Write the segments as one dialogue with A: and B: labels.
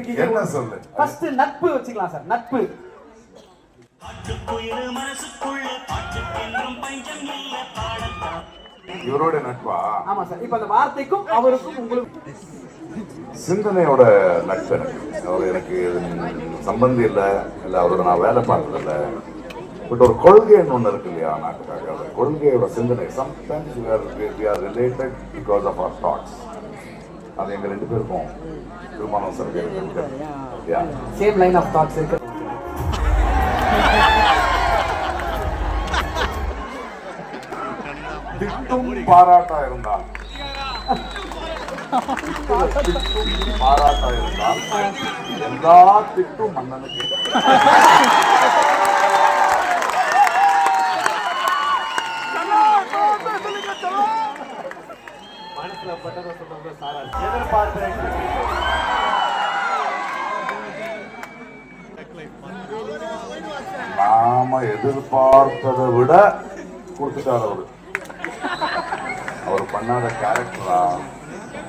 A: சொல்லியிருக்கீங்க
B: என்ன சொல்லு?
A: ஃபர்ஸ்ட் நட்பு வச்சுக்கலாம் சார் நட்பு.
B: இவரோட நட்பா?
A: ஆமா சார் இப்ப அந்த வார்த்தைக்கும் அவருக்கும் உங்களுக்கு
B: சிந்தனையோட நட்பு எனக்கு. அவர் எனக்கு சம்பந்தி இல்லை இல்லை அவரோட நான் வேலை பார்த்ததில்ல. பட் ஒரு கொள்கைன்னு ஒன்று இருக்கு இல்லையா நாட்டுக்காக? அந்த கொள்கையோட சிந்தனை sometimes we are related because of our thoughts அது எங்கள் ரெண்டு பேருக்கும் திருமணம் yeah
A: same line of thoughts இருக்கு.
B: திட்டும் பாராட்டா இருந்தால். பாராட்டா இருந்தால். எல்லா திட்டும் மன்னனுக்கு
A: பட்டதை சொல்றது சாரா எதிர்பார்க்கிறேன்
B: நாம எதிர்பார்த்ததை விட கொடுத்துட்டார் அவரு. அவர் பண்ணாத கேரக்டரா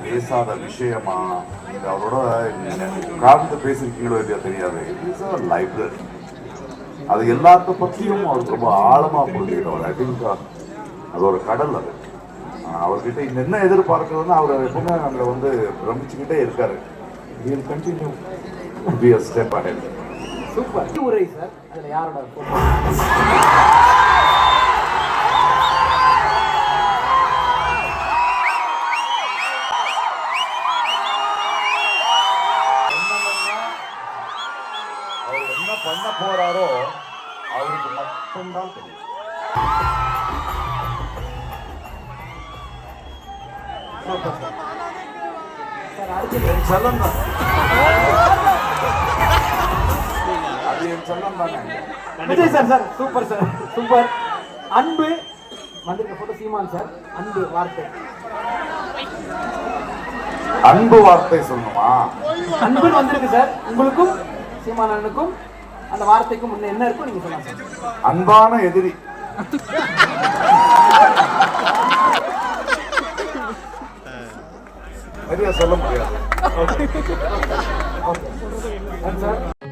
B: பேசாத விஷயமா இது அவரோட உட்கார்ந்து பேசியிருக்கீங்களோ இல்லையா தெரியாது. லைப்ரரி அது எல்லாத்த பற்றியும் அவர் ரொம்ப ஆழமா புரிஞ்சுக்கிட்டவர். ஐ திங்க் uh, அது ஒரு கடல் அது. அவர்கிட்ட என்ன எதிர்பார்க்கறதுன்னா அவர் எப்பவுமே அங்க வந்து பிரமிச்சுக்கிட்டே இருக்காரு. Will continue be a step ahead
A: super. உரை சார் அதுல யாரோட
B: என்ன பண்ண போறாரோ அவருக்கு மட்டும்தான் தெரியும். என் செல்லம் தான் அது என் செல்லம் தானே
A: Vijay sir sir super sir super. அன்பு வந்திருக்க போட்டோ சீமான் சார் அன்பு வார்த்தை.
B: அன்பு வார்த்தை சொல்லணுமா?
A: அன்புன்னு வந்திருக்கு சார் உங்களுக்கும் சீமான் அண்ணனுக்கும் அந்த வார்த்தைக்கும் முன்ன என்ன இருக்கும் நீங்க சொல்லலாம் சார்.
B: அன்பான எதிரி. நிறைய சொல்ல முடியாது.